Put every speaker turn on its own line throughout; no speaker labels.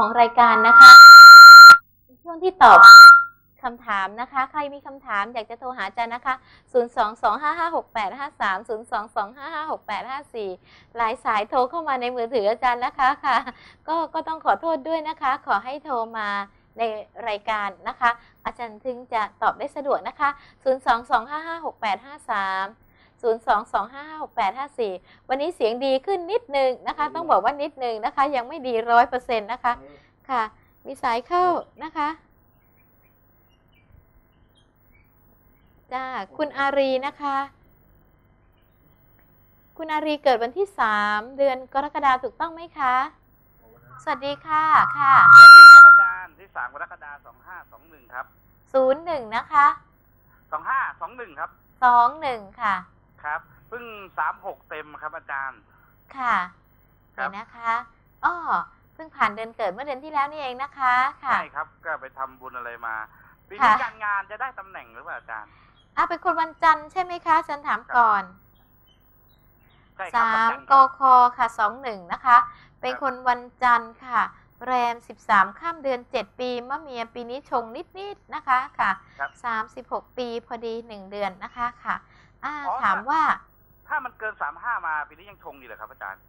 ของรายการนะคะช่วงที่ตอบคำถามนะคะ ใครมีคำถามอยากจะโทรหาอาจารย์นะคะ 022556853 022556854 หลายสายโทรเข้ามาในมือถืออาจารย์นะคะค่ะ ก็ก็ต้องขอโทษด้วยนะคะ ขอให้โทรมาในรายการนะคะ อาจารย์ถึงจะตอบได้สะดวกนะคะ 022556853 022556854 วันนี้เสียงดีขึ้นนิดนึงนะคะ ต้องบอกว่านิดนึงนะคะ ยังไม่ดีร้อยเปอร์เซ็นต์นะคะ ค่ะ มีสายเข้านะคะจ้าคุณอารีนะคะ คุณอารีเกิดวันที่สามเดือนกรกฎาคมถูกต้องไหมคะ สวัสดีค่ะ ค่ะ
สวัสดีครับอาจารย์ที่สามกรกฎาคมสองห้าสองหนึ่งครับ
ศูนย์หนึ่งนะคะ
สองห้าสองหนึ่งครับ
สองหนึ่งค่ะ
ครับเพิ่งสามหกเต็มครับอาจารย์
ค่ะ
ครั
เดี๋ย
บ
วนะคะอ้อเพิ่งผ่านเดือนเกิดเมื่อเดือนที่แล้วนี่เองนะคะค่ะ
ใช่ครับ ก็ไปทำบุญอะไรมาปีนี้
ค่ะ
การงานจะได้ตำแหน่งหรือเปล่าอาจารย์
อะเป็นคนวันจันทร์ใช่ไหมคะฉันถามก่อน
ใช่ครับ
สา
วัน
ม
จันทร์
กคค่ะสองหนึ่งนะคะ เป็นคนวันจันทร์ค่ะ แรมสิบสามข้ามเดือนเจ็ดปีมะเมียปีนี้ชงนิดๆนะคะค่ะ
ครับ
สามสิบหกปีพอดีหนึ่งเดือนนะคะค่ะ อ่า
อ๋อ
ถามว่า
ถ้ามันเกินสามห้ามาปีนี้ยังชงอยู่เหรอครับอาจารย์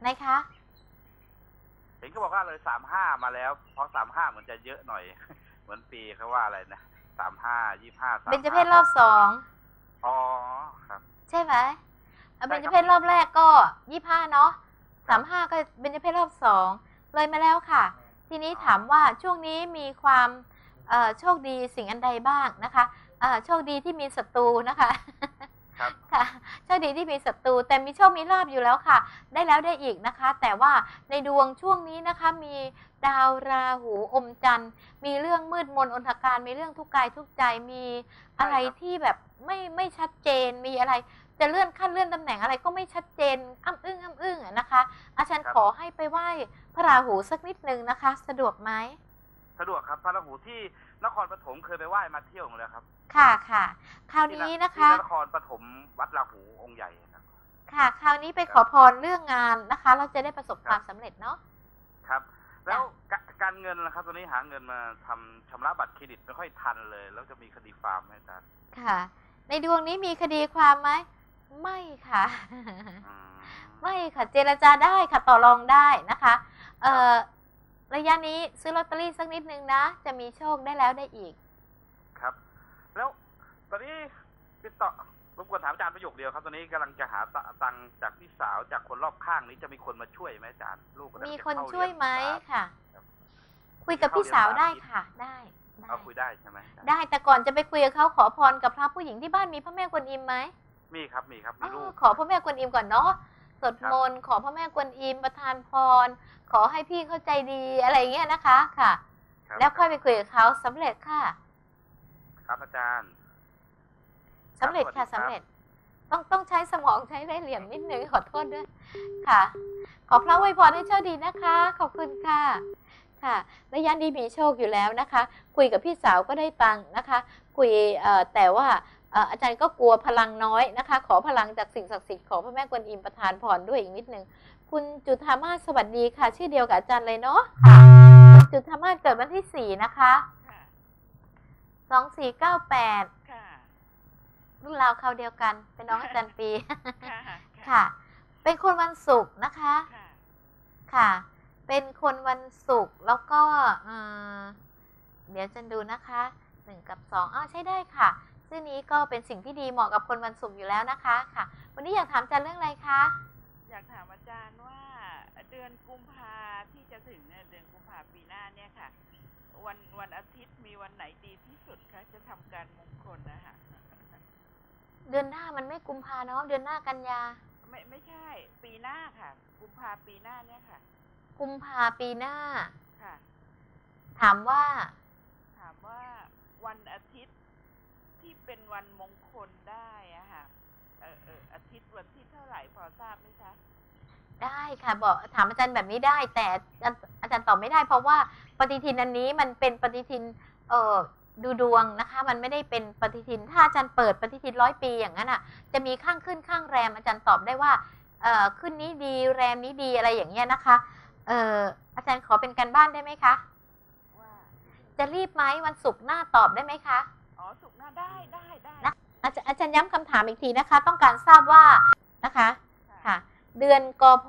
ไหนคะ
เห็นเขาบอกว่าเลยสามห้ามาแล้ว เพราะสามห้าเหมือนจะเยอะหน่อย เหมือนปีเขาว่าอะไรนะสามห้ายี่ห้าสาม
เบญจเพศรอบสอง
อ๋อครับ
ใช่ไหมอะ
ใช่
เบญจ
ครับ
เพศรอบแรกก็ยี่ห้าเนาะสามห้าก็เบญจเพศรอบสองเลยมาแล้วค่ะ ทีนี้ถามว่าช่วงนี้มีความเอ่อโชคดีสิ่งอันใดบ้างนะคะเอ่อ โชคดีที่มีศัตรูนะคะ
ครับ
ค่ะโชคดีที่มีศัตรูแต่มีโชคมีลาบอยู่แล้วค่ะ ได้แล้วได้อีกนะคะ แต่ว่าในดวงช่วงนี้นะคะมีดาวราหูอมจันทร์ มีเรื่องมืดมนอนทการมีเรื่องทุกข์กายทุกข์ใจมีอะไร
ใช่ครับ
ที่แบบไม่ไม่ชัดเจนมีอะไร จะเลื่อนขั้นเลื่อนตำแหน่งอะไรก็ไม่ชัดเจนอ้ำอึ้งอ้ำอึ้งอะนะคะอาจารย์ขอให้ไปไหว้พระราหูสักนิดนึงนะคะ สะดวกไหม
สะดวกครับพระราหูที่ นครปฐมเคยไปไหว้มาเที่ยวมาแล้วครับ
ค่ะค่ะ คราว
ที่
นี้นะคะ
ที่นครปฐมวัดราหูองค์ใหญ่ครับ
ค่ะ คราวนี้ไปขอพรเรื่องงานนะคะ เราจะได้ประสบความสำเร็จเนาะ
ครับ แล้วกะการเงินนะครับตอนนี้หาเงินมาทำชำระบัตรเครดิตไม่ค่อยทันเลย แล้วจะมีคดีฟาร์มไหมอาจารย์
ค่ะ ในดวงนี้มีคดีความไหมไม่ค่ะ
อืม
ไม่ค่ะ เจรจาได้ค่ะต่อรองได้นะคะ เอ่อ ระยะนี้ซื้อลอตเตอรี่สักนิดนึงนะ จะมีโชคได้แล้วได้อีก
ครับ แล้วตอนนี้ติดต่อรบกวนถามอาจารย์ประโยคเดียวครับ ตอนนี้กำลังจะหาตตังค์จากพี่สาวจากคนรอบข้างนี้จะมีคนมาช่วยไหมอาจารย์ลูกกำลัง
มี
จะ
คน
เข้า
ช่วย
เรีน
ไหม
ครับ
ค่ะ
ครับ
คุยกับพี่สาวได้ค่ะ ได้ได้
เอาคุยได้ใช่ไหมอาจารย์
ได้แต่ก่อนจะไปคุยกับเขาขอพรกับพระผู้หญิงที่บ้านมีพระแม่กวนอิมไหม
มีครับมีครับมี
อ๋
ลู
อกขอพระแม่กวนอิมก่อนเนาะส วด
ครับ
มนต์ขอพระแม่กวนอิมประทานพร ขอให้พี่เข้าใจดีอะไรอย่างเงี้ยนะคะค่ะ
ครับ
แล้วค่อยไปคุยกับเขาสำเร็จค่ะ
ครับอาจารย์
สำเร็จค่ะ
สวัสดีครับ
สำเร็จ ต้องต้องใช้สมองใช้ได้เหลี่ยมนิดนึงขอโทษด้วยค่ะ ขอพระอวยพรให้โชคดีนะคะ ขอบคุณค่ะค่ะระยะนี้มีโชคอยู่แล้วนะคะ คุยกับพี่สาวก็ได้ตังค์นะคะ คุยเอ่อแต่ว่าเอ่ออาจารย์ก็กลัวพลังน้อยนะคะ ขอพลังจากสิ่งศักดิ์สิทธิ์ขอพระแม่กวนอิมประทานพรด้วยอีกนิดนึงคุณจุธามาศสวัสดีค่ะ ชื่อเดียวกับอาจารย์เลยเนาะคุณจุธามาศเกิดวันที่สี่นะคะ
ค่ะ
สองสี่เก้าแปด
ค่ะ
รุ่นราวคราวเดียวกัน เป็นน้องอาจารย์ปี
ค่ะ
ค่ะเป็นคนวันศุกร์นะคะ
ค่ะ
ค่ะ เป็นคนวันศุกร์แล้วก็เอ่อเดี๋ยวจะดูนะคะหนึ่งกับสองอ้าวใช้ได้ค่ะ ชื่อนี้ก็เป็นสิ่งที่ดีเหมาะกับคนวันศุกร์อยู่แล้วนะคะค่ะ วันนี้อยากถามอาจารย์เรื่องอะไรคะ
อยากถามอาจารย์ว่าเดือนกุมภาที่จะถึงเนี่ยเดือนกุมภาปีหน้าเนี่ยค่ะ วันวันอาทิตย์มีวันไหนดีที่สุดคะจะทำการมงคลนะคะ
เดือนหน้ามันไม่กุมภาเนาะเดือนหน้ากันยา
ไม่ไม่ใช่ ปีหน้าค่ะ กุมภาปีหน้าเนี่ยค่ะ
กุมภาปีหน้า
ค่ะ
ถามว่า
ถามว่าวันอาทิตย์ ที่เป็นวันมงคลได้อะค่ะเออเอออาทิตย์วันที่เท่าไหร่พอทราบไหมคะ
ได้ค่ะ บอกถามอาจารย์แบบนี้ได้ แต่อาจารย์อาจารย์ตอบไม่ได้ เพราะว่าปฏิทินอันนี้มันเป็นปฏิทิน เอ่อดูดวงนะคะ มันไม่ได้เป็นปฏิทิน ถ้าอาจารย์เปิดปฏิทินร้อยปีอย่างนั้นอะ จะมีข้างขึ้นข้างแรม อาจารย์ตอบได้ว่า เอ่อขึ้นนี้ดีแรมนี้ดีอะไรอย่างเงี้ยนะคะ เอ่ออาจารย์ขอเป็นการบ้านได้ไหมคะ
ว่า
จะรีบไหมวันศุกร์หน้าตอบได้ไหมคะ
อ๋อสุกร์หน้าได้ได้ได้
นะอาจารย์อาจารย์ย้ำคำถามอีกทีนะคะ ต้องการทราบว่านะคะค่ะ เดือนกพ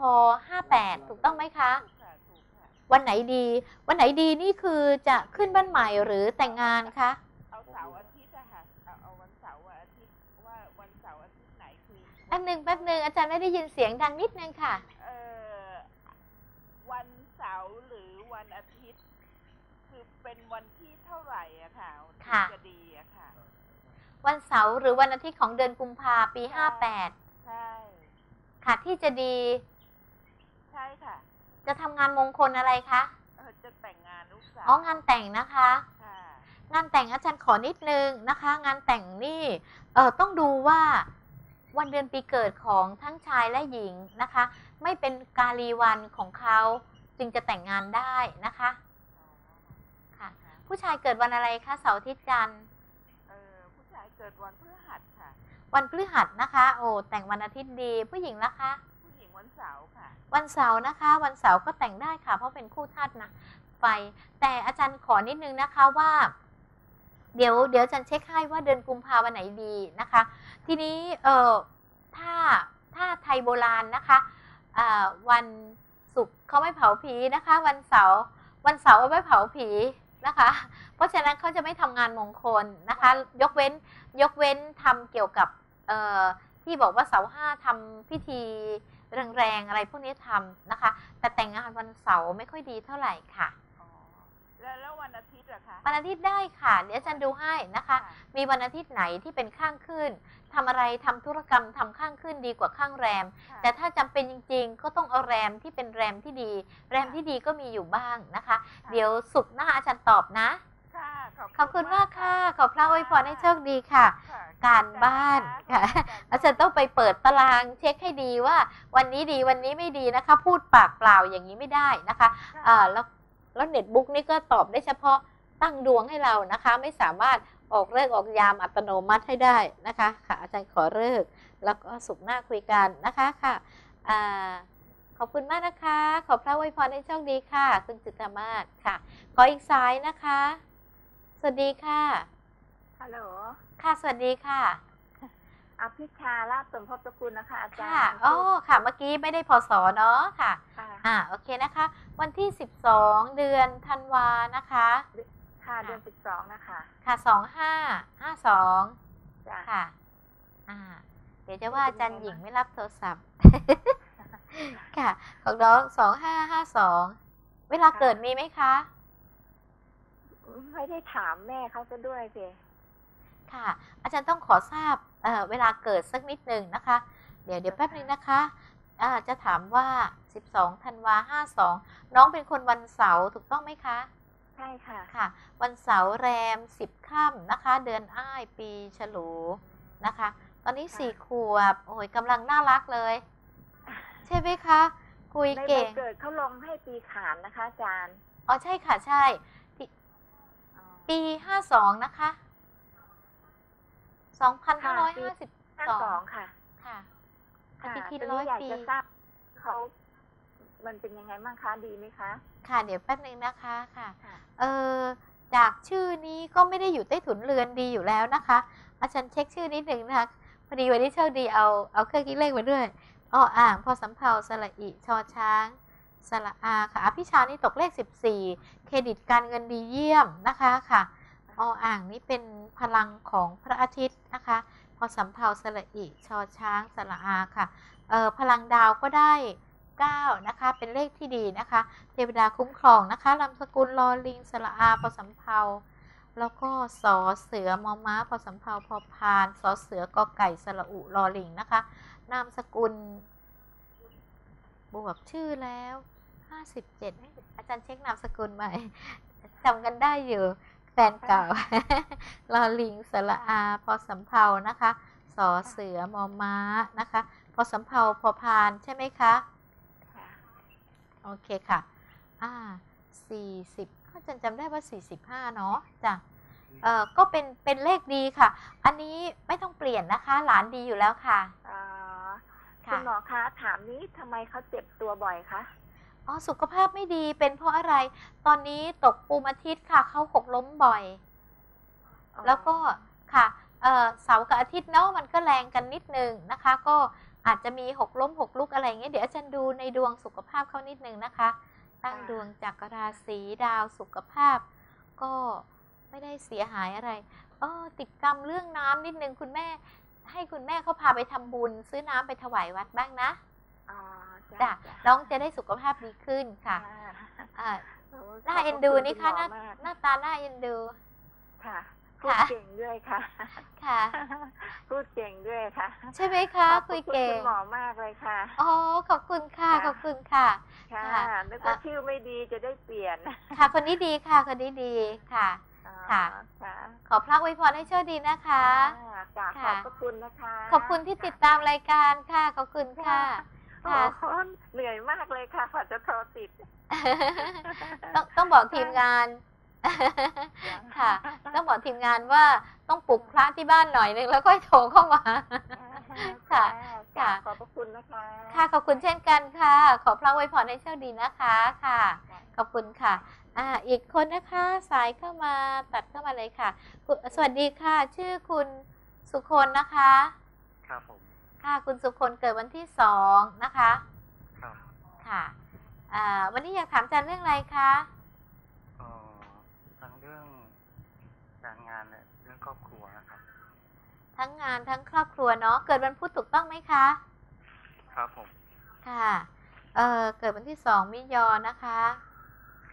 58ถูกต้องไหมคะ
ถูกค่ะถูกค่ะ
วันไหนดี วันไหนดีนี่คือจะขึ้นบ้านใหม่หรือแต่งงานคะ
เอาเสาร์อาทิตย์อะค่ะเอาเอาวันเสาร์อาทิตย์ว่าวันเสาร์อาทิตย์ไหนคือ
แป๊บหนึ่งแป๊บหนึ่งอาจารย์ไม่ได้ยินเสียงดังนิดนึงค่ะ
เอ่อวันเสาร์หรือวันอาทิตย์ คือเป็นวันที่เท่าไหร่อะค่ะ
ค่ะ
ถึงจะดีอะค่ะ
วันเสาร์หรือวันอาทิตย์ของเดือนกุมภาปี
ใช่
58
ใช่
ค่ะที่จะดี
ใช่ค่ะ
จะทำงานมงคลอะไรคะ
เออจะแต่งงานลูกสาว
อ๋องานแต่งนะคะ
ค่ะ
งานแต่งอาจารย์ขอนิดนึงนะคะ งานแต่งนี่เออต้องดูว่าวันเดือนปีเกิดของทั้งชายและหญิงนะคะ ไม่เป็นกาลีวันของเขาจึงจะแต่งงานได้นะคะ
อ๋อ
ค่ะ ผู้ชายเกิดวันอะไรคะเสาร์อาทิตย์จันทร์
เออผู้ชายเกิดวันพฤหัสค่ะ
วันพฤหัสนะคะ โอ้แต่งวันอาทิตย์ดีผู้หญิงนะคะ
ผู้หญิงวันเสาร์ค่ะ
วันเสาร์นะคะ วันเสาร์ก็แต่งได้ค่ะ เพราะเป็นคู่ธาตุนะไฟ แต่อาจารย์ขอนิดนึงนะคะว่า เดี๋ยวเดี๋ยวอาจารย์เช็คให้ว่าเดือนกุมภาวันไหนดีนะคะ ทีนี้เออถ้าถ้าไทยโบราณนะคะอ่าวันศุกร์เขาไม่เผาผีนะคะ วันเสาร์วันเสาร์เอาไว้เผาผี นะคะ เพราะฉะนั้นเขาจะไม่ทำงานมงคลนะคะ ยกเว้นยกเว้นทำเกี่ยวกับเอ่อที่บอกว่าเสาร์ห้าทำพิธีแรงๆอะไรพวกนี้ทำนะคะ แต่แต่งงานวันเสาร์ไม่ค่อยดีเท่าไหร่ค่ะ
อ๋อ แล้วแล้ววันอาทิตย์เหรอคะ
วันอาทิตย์ได้ค่ะ เดี๋ยวอาจารย์ดูให้นะคะ มีวันอาทิตย์ไหนที่เป็นข้างขึ้นทำอะไรทำธุรกรรมทำข้างขึ้นดีกว่าข้างแรม
ค่ะ
แต่ถ้าจำเป็นจริง ๆ ก็ต้องเอาแรมที่เป็นแรมที่ดี แรมที่ดีก็มีอยู่บ้างนะคะ
ค่ะ
เดี๋ยวสุกร์หน้าอาจารย์ตอบนะ
ค่ะ
ขอบคุณมากค่ะ ขอพระอวยพรให้โชคดีค่ะ
ค่ะ
การบ้านค่ะ อาจารย์ต้องไปเปิดตารางเช็คให้ดีว่า วันนี้ดีวันนี้ไม่ดีนะคะ พูดปากเปล่าอย่างนี้ไม่ได้นะคะ
ค่ะ
อ่าแล้ว แล้วเน็ตบุ๊กนี่ก็ตอบได้เฉพาะตั้งดวงให้เรานะคะ ไม่สามารถออกเลิกษ์ออกยามอัตโนมัติให้ได้นะคะค่ะอาจารย์ขอเลิกษ์แล้วก็สุขหน้าคุยกันนะคะค่ะอ่าขอบคุณมากนะคะ ขอพระอวยพรให้โชคดีค่ะ คุณจิตรมาศค่ะ ขออีกสายนะคะ สวัสดีค่ะ
ฮัลโหล
ค่ะสวัสดีค่ะ
อภิชาลาภสมภพตระกูลนะคะ อาจาร
ค่ะ
ย์
อ๋อค่ะ เมื่อกี้ไม่ได้พศเนาะค่ะ
ค่ะ
อ่า โอเคนะคะ วันที่ 12 เดือนธันวานะคะ
ค่ะ เดือนสิบสองนะคะ
ค่ะ 2552
จ้ะ
ค่ะ อ่า เดี๋ยวจะว่าอาจารย์หญิงไม่รับโทรศัพท์ ค่ะ ของน้องสองห้าห้าสองเวลาเกิดมีไหมคะ
ไม่ได้ถามแม่เขาซะด้วยสิ
ค่ะ อาจารย์ต้องขอทราบ เอ่อเวลาเกิดสักนิดหนึ่งนะคะ เดี๋ยวเดี๋ยวแป๊บนึงนะคะอ่าจะถามว่า 12ธันวา52น้องเป็นคนวันเสาร์ถูกต้องไหมคะ
ใช่ค่ะ
ค่ะ วันเสาร์แรม 10ค่ำนะคะ เดือนอ้ายปีฉลูนะคะ ตอนนี้
ค่ะ
สี่ขวบ โอ้ยกำลังน่ารักเลย ใช่ไหมคะ คุย
ในใบ
เก่ง
เกิดเขาลงให้ปีขานนะคะอาจารย์
อ๋อใช่ค่ะใช่ที่
อ๋อ
ปี52นะคะ
ห้า
2552
สองค่ะ
ค่ะ ป
ค่ะ
ฏิทิน
ตอน
ร้อ
นี้
ย
อยาก
ปี
จะทราบเขามันเป็นยังไงบ้างคะดีไหมคะ
ค่ะ เดี๋ยวแป๊บนึงนะคะค่ะ
ค่ะ
เออจากชื่อนี้ก็ไม่ได้อยู่ใต้ถุนเรือนดีอยู่แล้วนะคะ อาจารย์เช็คชื่อนิดหนึ่งนะคะพอดีวันนี้โชคดีเอาเอาเครื่องคิดเลขมาด้วยอ้ออ่างพอสำเภาสระอิชอช้างสระอาค่ะอภิชานี่ตกเลข 14 เครดิตการเงินดีเยี่ยมนะคะค่ะ ออ่างนี่เป็นพลังของพระอาทิตย์นะคะ พอสำเภาสระอิชอช้างสระอาค่ะเออพลังดาวก็ได้9นะคะ เป็นเลขที่ดีนะคะ เทวดาคุ้มครองนะคะลำสกุลลอลิงสระอาพอสำเภาแล้วก็สอเสือมอม้าพอสำเภาพอพานสอเสือกอไก่สระอุลอลิงนะคะ นามสกุล บวกชื่อแล้ว 57เอ้ยอาจารย์เช็คนามสกุลใหม่จำกันได้อยู่ แฟนเก่าลอลิงสระอา พอสำเภานะคะสอเสือมอม้านะคะ พอสำเภาพอพานใช่ไหมคะ
ค่ะ
โอเคค่ะ อ่าสี่สิบอาจารย์จำได้ว่าสี่สิบห้าเนาะจ้ะเอ่อก็เป็นเป็นเลขดีค่ะ อันนี้ไม่ต้องเปลี่ยนนะคะ หลานดีอยู่แล้วค่ะ
อ๋อคุ
ค่ะ
ณหมอคะถามนี้ทำไมเขาเจ็บตัวบ่อยคะ
ออ๋อสุขภาพไม่ดีเป็นเพราะอะไร ตอนนี้ตกปูมอาทิตย์ค่ะเขาหกล้มบ่อย
อ๋อ
แล้วก็ค่ะเอ่อเสาร์กับอาทิตย์เนาะมันก็แรงกันนิดนึงนะคะ ก็อาจจะมีหกล้มหกลุกอะไรอย่างเงี้ยเดี๋ยวอาจารย์ดูในดวงสุขภาพเขานิดนึงนะคะ ตั้งดวงจากราศีดาวสุขภาพ ก็ไม่ได้เสียหายอะไรเออติดกรรมเรื่องน้ำนิดนึงคุณแม่ ให้คุณแม่เขาพาไปทำบุญ ซื้อน้ำไปถวายวัดบ้างนะ
อ๋อ
จ้ะน้องจะได้สุขภาพดีขึ้นค่ะอ่า
โอ้
น่า
ขบพระ
เอ็นดู
ณ
นี่คะ
ณ
ห
หม
น้า
อมาก
หน้าตาน่าเอ็นดู
ค่ะพูด
ค่ะ
เก่งด้วยค่ะ
ค่ะ
พูดเก่งด้วยค่ะ
ใช่ไหมคะ
ขอบ
คุย
ณ
เก่ง
คุณหมอมากเลยค่ะ
อ๋อ ขอบคุณค่ะ
ค่ะ
ขอบคุณค่ะ
ค่ะ
ค่ะ
นึกว่าชื่อไม่ดีจะได้เปลี่ยน
ค่ะ คนนี้ดีค่ะ คนนี้ดีค่ะ
อ๋อ
ค่ะ
ค่ะ
ขอพระอวยพรให้โชคดีนะคะ
ค่ะกราบข
ค่ะ
อบพระคุณนะคะ
ขอบคุณที่ติดตามรายการค่ะ ขอบคุณค่ะ
โอ้
ค่ะ
โหเหนื่อยมากเลยค่ะกว่าจะโทรติด
ต้องต้องบอกทีมงาน ค่ะ ต้องบอกทีมงานว่าต้องปลุกพระที่บ้านหน่อยนึงแล้วก็โทรเข้ามา ค่ะ
ค่ะ
ค่ะ
ขอบพระคุณนะคะ
ค่ะ ขอบคุณเช่นกันค่ะ ขอพระอวยพรให้โชคดีนะคะ ค่ะ ขอบคุณค่ะ อ่า อีกคนนะคะ สายเข้ามาตัดเข้ามาเลยค่ะคุณสวัสดีค่ะ ชื่อคุณสุคนนะคะ
ครับผม
ค่ะ คุณสุคนเกิดวันที่สองนะคะ
ครับ
ค่ะอ่าวันนี้อยากถามอาจารย์เรื่องอะไรคะ
เอ่อทั้งเรื่องการงานและเรื่องครอบครัวนะครับ
ทั้งงานทั้งครอบครัวเนาะเกิดวันพุธถูกต้องไหมคะ
ครับผม
ค่ะเอ่อเกิดวันที่สองมิยอนะคะ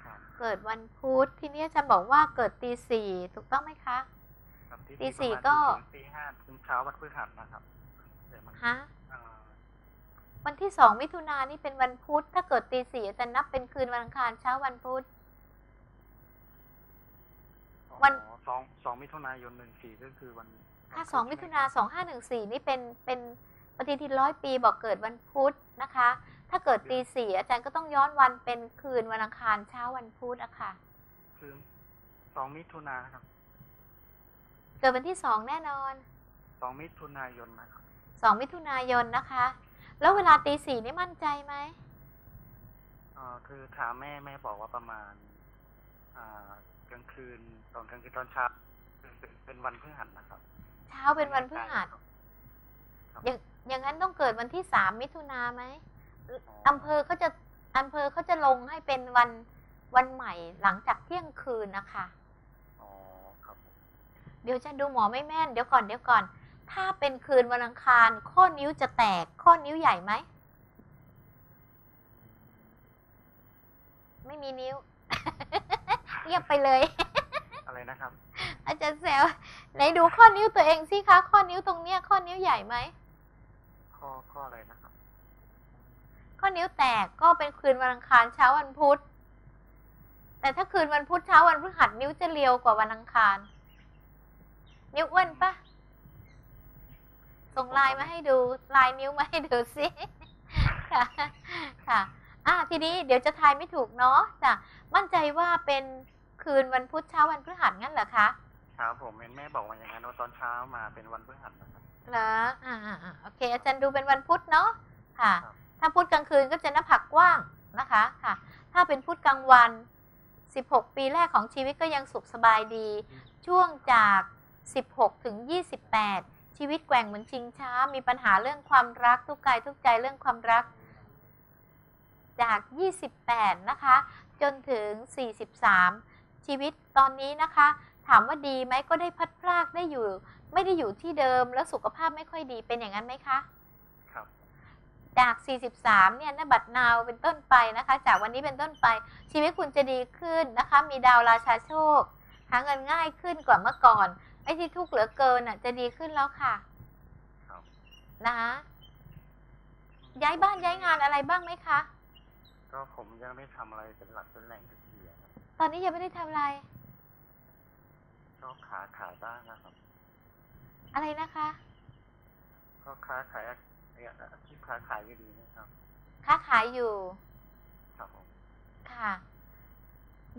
ครับ
เกิดวันพุธที่นี้อาจารย์บอกว่าเกิดตีสี่ถูกต้องไหมคะ
ครับที่
ตีสี่
ประมาณ
ก็
ถึงตีห้าถึงเช้าวันพฤหัสนะครับ
วันที่สองมิถุนายนนี่เป็นวันพุธ ถ้าเกิดตีสี่อาจารย์นับเป็นคืนวันอังคารเช้าวันพุธ วัน
อ๋อสองสองมิถุนายนหนึ่งสี่ก็คือวัน
ถ้าสองมิถุนาสองห้าหนึ่งสี่นี่เป็นเป็นปฏิทินร้อยปีบอกเกิดวันพุธนะคะ ถ้าเกิดตีสี่อาจารย์ก็ต้องย้อนวันเป็นคืนวันอังคารเช้าวันพุธอะค่ะ
คือสองมิถุนาครับ
เกิดวันที่สองแน่นอน
สองมิถุนายนนะครับ
สองมิถุนายนนะคะ แล้วเวลาตีสี่นี่มั่นใจไหม
เอ่อคือถามแม่แม่บอกว่าประมาณ อ่ากลางคืนตอนกลางคืนตอนเช้าเป็นเป็นวันพฤหัสนะครับ
เช้าเป็นวันพฤหัส
ครับ
อย่างอย่างนั้นต้องเกิดวันที่สามมิถุนาไหม
อ๋อ
อำเภอเขาจะอำเภอเขาจะลงให้เป็นวันวันใหม่หลังจากเที่ยงคืนนะคะ
อ๋อครับผม
เดี๋ยวจะดูหมอไม่แม่น เดี๋ยวก่อนเดี๋ยวก่อน ถ้าเป็นคืนวันอังคาร ข้อนิ้วจะแตก ข้อนิ้วใหญ่ไหม ไม่มีนิ้ว เงียบไปเลย
อะไรนะครับ
อาจารย์แซวไหนดูข้อนิ้วตัวเองสิคะ ข้อนิ้วตรงเนี้ย ข้อนิ้วใหญ่ไหม
ข้อข้ออะไรนะครับ
ข้อนิ้วแตกก็เป็นคืนวันอังคารเช้าวันพุธ แต่ถ้าคืนวันพุธเช้าวันพฤหัสนิ้วจะเรียวกว่าวันอังคาร นิ้วอ้วนปะ ส่งไลน์มาให้ดูลายนิ้วมาให้ดูสิค่ะค่ะอะทีนี้เดี๋ยวจะทายไม่ถูกเนาะจ้ะมั่นใจว่าเป็นคืนวันพุธเช้าวันพฤหัสงั้นเหรอคะ
ครับผมเห็นแม่บอกมาอย่างนั้นว่าตอนเช้ามาเป็นวันพฤหัสนะครับ
เหรออ่าอ่าอ่าโอเค อาจารย์ดูเป็นวันพุธเนาะค่ะ
ครับ
ถ้าพุธกลางคืนก็จะหน้าผากกว้างนะคะค่ะ ถ้าเป็นพุธกลางวัน 16 ปีแรกของชีวิตก็ยังสุขสบายดี ช่วงจาก 16 ถึง 28 ชีวิตแกว่งเหมือนชิงช้า มีปัญหาเรื่องความรักทุกกายทุกใจเรื่องความรัก จาก 28 นะคะ จนถึง 43 ชีวิตตอนนี้นะคะ ถามว่าดีไหมก็ได้พัดพรากได้อยู่ ไม่ได้อยู่ที่เดิมแล้วสุขภาพไม่ค่อยดีเป็นอย่างนั้นไหมคะ
ครับ
จาก 43 เนี่ยนบัตรนาวเป็นต้นไปนะคะ จากวันนี้เป็นต้นไป ชีวิตคุณจะดีขึ้นนะคะ มีดาวราชาโชค หาเงินง่ายขึ้นกว่าเมื่อก่อน ไอ้ที่ทุกข์เหลือเกินอะ จะดีขึ้นแล้วค่ะ
ครับ
นะคะย้ายบ้านย้ายงานอะไรบ้างไหมคะ
ก็ผมยังไม่ทำอะไรเป็นหลักเป็นแหล่งเป็นทีอะครับ
ตอนนี้ยังไม่ได้ทำอะไร
ก็ขาขายบ้างนะครับ
อะไรนะคะ
ก็ค้าขายเนี่ยอาชีพค้าขายก็ดีนะครับ
ค้าขายอยู่
ครับผม
ค่ะ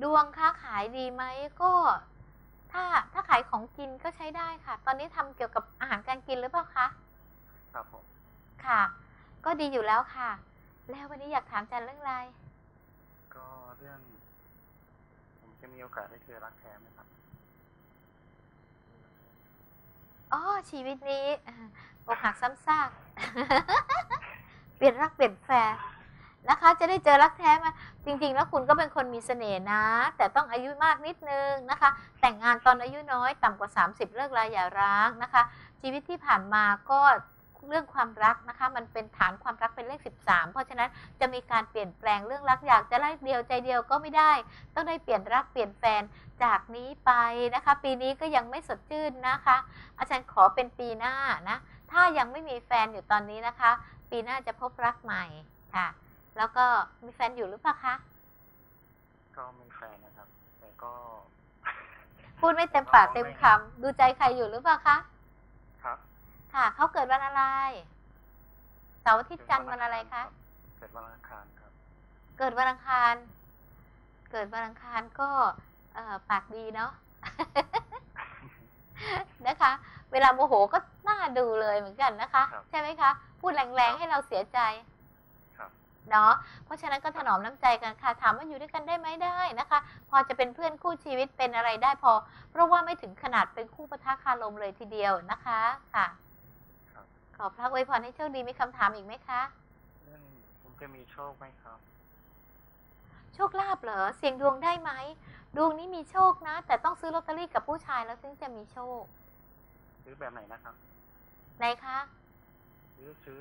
ดวงค้าขายดีไหมก็ ถ้าถ้าขายของกินก็ใช้ได้ค่ะ ตอนนี้ทำเกี่ยวกับอาหารการกินหรือเปล่าคะ
ครับผม
ค่ะ ก็ดีอยู่แล้วค่ะ แล้ววันนี้อยากถามอาจารย์เรื่องอะไร
เรื่อง ผมจะมีโอกาสได้เจอรักแท้ไหมครับ
อ๋อ ชีวิตนี้อกหักซ้ำซาก เปลี่ยนรักเปลี่ยนแฟน นะคะ จะได้เจอรักแท้มาจริง ๆ แล้วคุณก็เป็นคนมีเสน่ห์นะ แต่ต้องอายุมากนิดนึงนะคะ แต่งงานตอนอายุน้อยต่ำกว่า 30 เลิกลาอย่าร้างนะคะ ชีวิตที่ผ่านมาก็เรื่องความรักนะคะ มันเป็นฐานความรักเป็นเลข 13 เพราะฉะนั้นจะมีการเปลี่ยนแปลงเรื่องรักอยากจะรักเดียวใจเดียวก็ไม่ได้ ต้องได้เปลี่ยนรักเปลี่ยนแฟนจากนี้ไปนะคะ ปีนี้ก็ยังไม่สดชื่นนะคะ อาจารย์ขอเป็นปีหน้านะ ถ้ายังไม่มีแฟนอยู่ตอนนี้นะคะ ปีหน้าจะพบรักใหม่ค่ะ แล้วก็มีแฟนอยู่หรือเปล่าคะ
ก็มีแฟนนะครับ แต่ก็
พูดไม่เต็มปากเต็มคำดูใจใครอยู่หรือเปล่าคะ
ครับ
ค่ะเขาเกิดวันอะไร เสาร์อาทิตย์จันทร์วันอะไรคะ
เกิดวันอังคารครับ
เกิดวันอังคาร เกิดวันอังคารก็เอ่อปากดีเนาะนะคะ เวลาโมโหก็น่าดูเลยเหมือนกันนะคะ
ครับ
ใช่ไหมคะ พูดแรงๆให้เราเสียใจ
ครับ
เนาะเพราะฉะนั้นก็ถนอมน้ำใจกันค่ะถามว่าอยู่ด้วยกันได้ไหมได้นะคะ พอจะเป็นเพื่อนคู่ชีวิตเป็นอะไรได้พอ เพราะว่าไม่ถึงขนาดเป็นคู่ปะทะคารมเลยทีเดียวนะคะค่ะ
ครับ
ขอพระอวยพรให้โชคดีมีคำถามอีกไหมคะ
เรื่องผมจะมีโชคไหมครับ
โชคลาภเหรอเสี่ยงดวงได้ไหมดวงนี้มีโชคนะ แต่ต้องซื้อลอตเตอรี่กับผู้ชายแล้วถึงจะมีโชค
ซื้อแบบไหนนะครับ
ไหนคะ
ซื้อซื้อ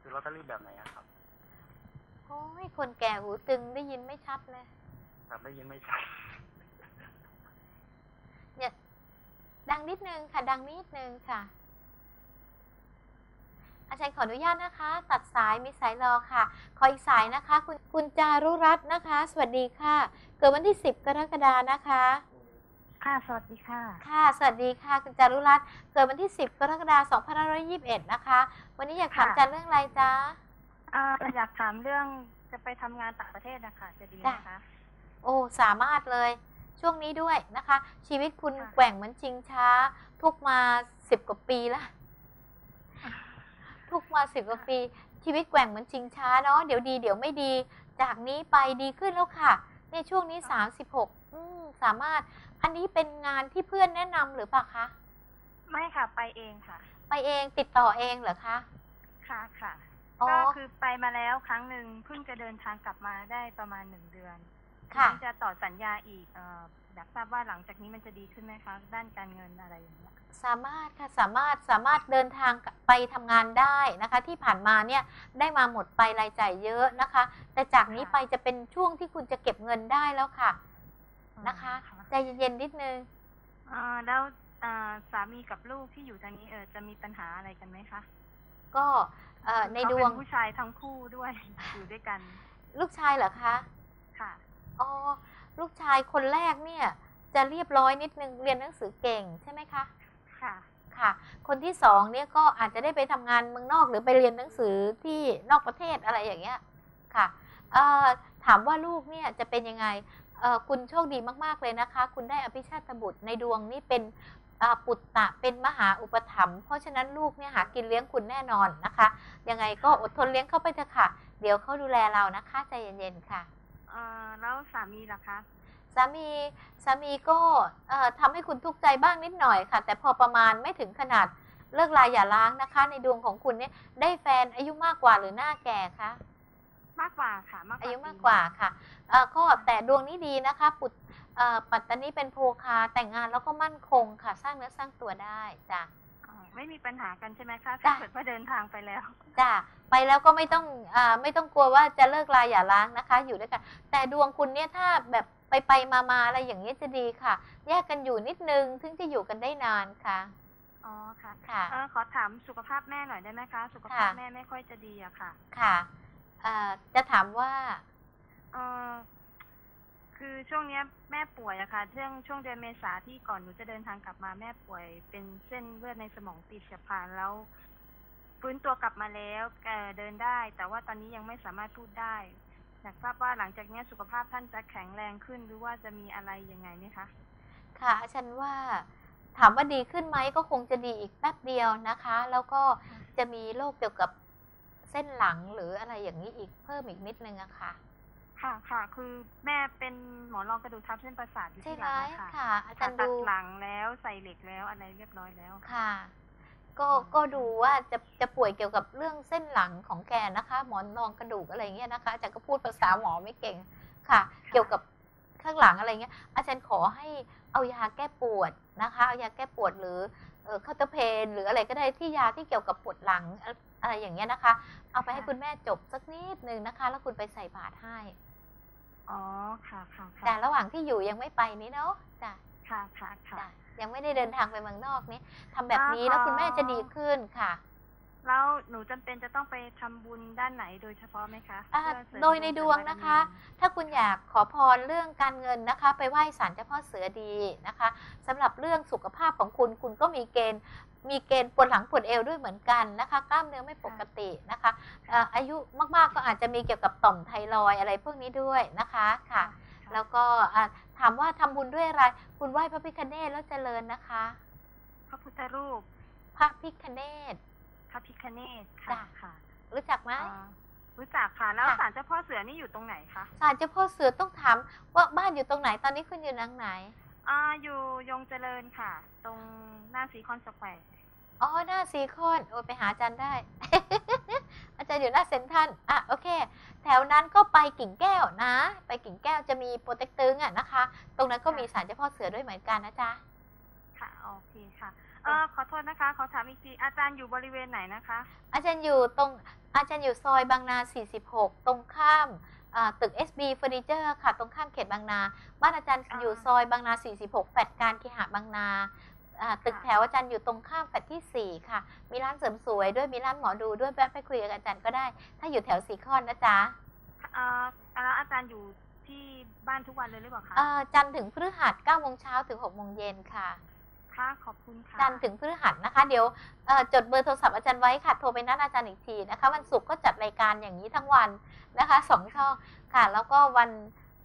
ซื้อลอตเตอรี่แบบไหนอะครับ
โอ้ยคนแก่หูตึงได้ยินไม่ชัดเลย
ครับได้ยินไม่ชัด
เนี่ย ดังนิดนึงค่ะ ดังนิดนึงค่ะ อาจารย์ขออนุญาตนะคะ ตัดสายมีสายรอค่ะ ขออีกสายนะคะ คุณคุณจารุรัตน์นะคะ สวัสดีค่ะ เกิดวันที่10กรกฎานะคะ
ค่ะ สวัสดีค่ะ
ค่ะ สวัสดีค่ะ คุณจารุรัตน์เกิดวันที่10กรกฎาคม2521นะคะ วันนี้อยากถาม
ค่ะ
อาจารย์เรื่องอะไรจ๊ะ
อ่าอยากถามเรื่องจะไปทำงานต่างประเทศนะคะจะดีไหมคะ
โอ้สามารถเลยช่วงนี้ด้วยนะคะ ชีวิตคุณ
ค่ะ
แกว่งเหมือนชิงช้า ทุกมาสิบกว่าปีละทุกมาสิบกว่าปี ชีวิตแกว่งเหมือนชิงช้าเนาะเดี๋ยวดีเดี๋ยวไม่ดี จากนี้ไปดีขึ้นแล้วค่ะ ในช่วงนี้สามสิบหกสามารถอันนี้เป็นงานที่เพื่อนแนะนำหรือเปล่าคะ
ไม่ค่ะไปเองค่ะ
ไปเองติดต่อเองเหรอคะ
ค่ะค่ะ
อ๋อ
ก็คือไปมาแล้วครั้งหนึ่งเพิ่งจะเดินทางกลับมาได้ประมาณหนึ่งเดือน
ค่ะ
ทีนี้จะต่อสัญญาอีกเอ่ออยากทราบว่าหลังจากนี้มันจะดีขึ้นไหมคะ ด้านการเงินอะไรอย่างเงี้ย
สามารถค่ะสามารถสามารถเดินทางไปทำงานได้นะคะ ที่ผ่านมาเนี่ยได้มาหมดไปรายจ่ายเยอะนะคะ แต่จากนี้ไปจะเป็นช่วงที่คุณจะเก็บเงินได้แล้วค่ะนะคะ
ค่ะ
ใจเย็นๆนิดนึง
เอ่อแล้วเอ่อสามีกับลูกที่อยู่ทางนี้เออจะมีปัญหาอะไรกันไหมคะ
ก็ เอ่อใน
เขา
ด
เป็
วง
ผู้ชายทั้งคู่ด้วย อยู่ด้วยกัน
ลูกชายเหรอคะ
ค่ะ
อ๋อ ลูกชายคนแรกเนี่ย จะเรียบร้อยนิดนึง เรียนหนังสือเก่งใช่ไหมคะ
ค่ะ
ค่ะ คนที่สองเนี่ยก็อาจจะได้ไปทำงานเมืองนอกหรือไปเรียนหนังสือที่นอกประเทศอะไรอย่างเงี้ย ค่ะเอ่อถามว่าลูกเนี่ยจะเป็นยังไงเอ่อคุณโชคดีมาก ๆ เลยนะคะ คุณได้อภิชาตบุตรในดวงนี่เป็นอ่า ปุตตะเป็นมหาอุปถัมภ์เพราะฉะนั้นลูกเนี่ยหากินเลี้ยงคุณแน่นอนนะคะ ยังไงก็อดทนเลี้ยงเขาไปเถอะค่ะ เดี๋ยวเขาดูแลเรานะคะใจเย็นๆค่ะ
เอ่อแล้วสามีล่ะคะ
สามีสามีก็เอ่อทำให้คุณทุกข์ใจบ้างนิดหน่อยค่ะ แต่พอประมาณไม่ถึงขนาดเลิกลาอย่าล้างนะคะ ในดวงของคุณเนี่ยได้แฟนอายุมากกว่าหรือหน้าแก่คะ
มากกว่าค่ะมากกว่า
อายุมาก
ปี
กว่าค่ะเอ่อก็แต่ดวงนี้ดีนะคะ ปุตเอ่อ ปัตตานีเป็นโพคาแต่งงานแล้วก็มั่นคงค่ะ สร้างเนื้อสร้างตัวได้จ้ะ
อ๋อไม่มีปัญหากันใช่ไหมคะ
จ้ะ
ถ้าเกิดว่าเดินทางไปแล้ว
จ้ะไปแล้วก็ไม่ต้องอาไม่ต้องกลัวว่าจะเลิกลาอย่าล้างนะคะ อยู่ด้วยกัน แต่ดวงคุณเนี่ยถ้าแบบไปไปมามาอะไรอย่างนี้ยจะดีค่ะ แยกกันอยู่นิดนึงถึงจะอยู่กันได้นานค่ะ
อ๋อค่ะ
ค่ะ
เออขอถามสุขภาพแม่หน่อยได้ไหมคะ สุขภาพ
ค่ะ
แม่ไม่ค่อยจะดีอะค่ะ
ค่ะเอ่อจะถามว่า
เออ คือช่วงเนี้ยแม่ป่วยอะค่ะช่วงช่วงเดือนเมษาที่ก่อนหนูจะเดินทางกลับมาแม่ป่วย เป็นเส้นเลือดในสมองตีบเฉียบพลันแล้วฟื้นตัวกลับมาแล้วเดินได้ แต่ว่าตอนนี้ยังไม่สามารถพูดได้อยากทราบว่าหลังจากนี้สุขภาพท่านจะแข็งแรงขึ้นหรือว่าจะมีอะไรยังไงไหมคะ
ค่ะฉันว่าถามว่าดีขึ้นไหมก็คงจะดีอีกแป๊บเดียวนะคะ แล้วก็จะมีโรคเกี่ยวกับเส้นหลังหรืออะไรอย่างนี้อีกเพิ่มอีกนิดนึงอะค่ะ
ค่ะค่ะ คือแม่เป็นหมอนรองกระดูกทับเส้นประสาทอยู่
ใช่
ที่
ไห
ห
ม
ลังอะค่ะ
ค่ะ อาจา
ผ่าร
ย์
ตัด
ดู
หลังแล้วใส่เหล็กแล้วอะไรเรียบร้อยแล้ว
ค่ะ ก็ก็ดูว่าจะจะป่วยเกี่ยวกับเรื่องเส้นหลังของแกนะคะ หมอนรองกระดูกอะไรเงี้ยนะคะอาจารย์ก็พูดภาษาหมอไม่เก่งค่ะ เกี่ยวกับข้างหลังอะไรเงี้ย อาจารย์ขอให้เอายาแก้ปวดนะคะเอายาแก้ปวดหรือเออคาเตเพนหรืออะไรก็ได้ที่ยาที่เกี่ยวกับปวดหลังอะอะไรอย่างเงี้ยนะคะ เอาไปให้
ค่ะ
คุณแม่จบสักนิดนึงนะคะ แล้วคุณไปใส่บาตรให้
อ๋อค่ะค่ะค่ะ
แต่ระหว่างที่อยู่ยังไม่ไปนี้เนาะจ้ะ
ค่ะค่ะค่ะ
จ้ะยังไม่ได้เดินทางไปเมืองนอกนี้ทำแบบนี้
อ่า
แล้วคุณ
ค่ะ
แม่จะดีขึ้นค่ะ
แล้วหนูจำเป็นจะต้องไปทำบุญด้านไหนโดยเฉพาะไหมคะ
อ่า
เพื่อเสริม
โดยในดวง
เสริมบารมี
นะคะ ถ้าคุณอยากขอพรเรื่องการเงินนะคะ ไปไหว้ศาลเจ้าพ่อเสือดีนะคะสำหรับเรื่องสุขภาพของคุณคุณก็มีเกณฑ์มีเกณฑ์ปวดหลังปวดเอวด้วยเหมือนกันนะคะ กล้ามเนื้อไม่ปกตินะคะ อ่าอายุมากๆก็อาจจะมีเกี่ยวกับต่อมไทรอยด์อะไรพวกนี้ด้วยนะคะค่ะ แล้วก็อ่าถามว่าทำบุญด้วยอะไร คุณไหว้พระพิฆเนศแล้วเจริญนะคะ
พระพุทธรูป
พระพิฆเนศ
พระพิคเนต
จ้ะ
ค่ะค่ะ
รู้จักไหม
อ่ารู้จักค่ะ แล้ว
ค่ะ
ศาลเจ้าพ่อเสือนี่อยู่ตรงไหนคะ
ศาลเจ้าพ่อเสือต้องถามว่าบ้านอยู่ตรงไหนตอนนี้คุณอยู่ทางไหน
อ่าอยู่ยงเจริญค่ะ ตรงหน้าซีคอนสแควร์
อ๋อหน้าซีคอนโอ้ยไปหาอาจารย์ได้ อาจารย์อยู่หน้าเซ็นทรัลอะโอเค แถวนั้นก็ไปกิ่งแก้วนะ ไปกิ่งแก้วจะมีโปรเต็กตึงอะนะคะ ตรงนั้นก็มีศาลเจ้าพ่อเสือด้วยเหมือนกันนะจ๊ะ
ค่ะโอเคค่ะเออขอโทษนะคะ ขอถามอีกทีอาจารย์อยู่บริเวณไหนนะคะ
อาจารย์อยู่ตรงอาจารย์อยู่ซอยบางนา 46 ตรงข้ามอ่าตึก SB Furniture ค่ะ ตรงข้ามเขตบางนา บ้านอาจารย์
อ่า
อยู่ซอยบางนา 46 แฟดการเคหะบางนาอ่า ตึก
ค่ะ
แถวอาจารย์อยู่ตรงข้ามแฟดที่ 4 ค่ะ มีร้านเสริมสวยด้วยมีร้านหมอดูด้วยแวะไปคุยกับอาจารย์ก็ได้ ถ้าอยู่แถวสีคอนนะจ๊ะ
เอ่อแล้วอาจารย์อยู่ที่บ้านทุกวันเลยหรือเปล่าคะ
อ่าจันทร์ถึงพฤหัส9โมงเช้าถึง6โมงเย็นค่ะ
ค่ะขอบคุณค่ะ
จันทร์ถึงพฤหัสนะคะ เดี๋ยวเอ่อจดเบอร์โทรศัพท์อาจารย์ไว้ค่ะ โทรไปนัดอาจารย์อีกทีนะคะวันศุกร์ก็จัดรายการอย่างนี้ทั้งวันนะคะสองช่องค่ะ แล้วก็วัน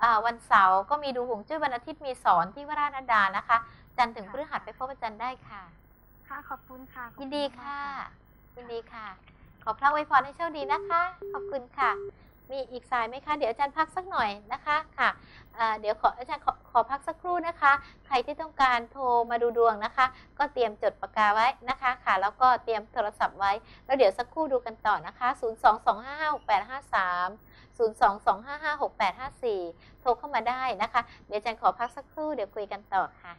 อ่าวันเสาร์ก็มีดูหงจุ้ยวันอาทิตย์มีสอนที่วราชนัดดานะคะ จันทร์ถึงพฤหัสไปพบอาจารย์ได้ค่ะ
ค่ะ ขอบคุณค่ะขอบณ
ยินดี
มากๆ
ค่ะ ยินดีค่ะ ขอพระไวยพรให้โชคดีนะคะ ขอบคุณค่ะ มีอีกสายไหมคะ เดี๋ยวอาจารย์พักสักหน่อยนะคะค่ะเอ่อเดี๋ยวขออาจารย์ขอขอพักสักครู่นะคะ ใครที่ต้องการโทรมาดูดวงนะคะ ก็เตรียมจดปากกาไว้นะคะค่ะ แล้วก็เตรียมโทรศัพท์ไว้ แล้วเดี๋ยวสักครู่ดูกันต่อนะคะ 022556853 022556854 โทรเข้ามาได้นะคะ เดี๋ยวอาจารย์ขอพักสักครู่ เดี๋ยวคุยกันต่อค่ะ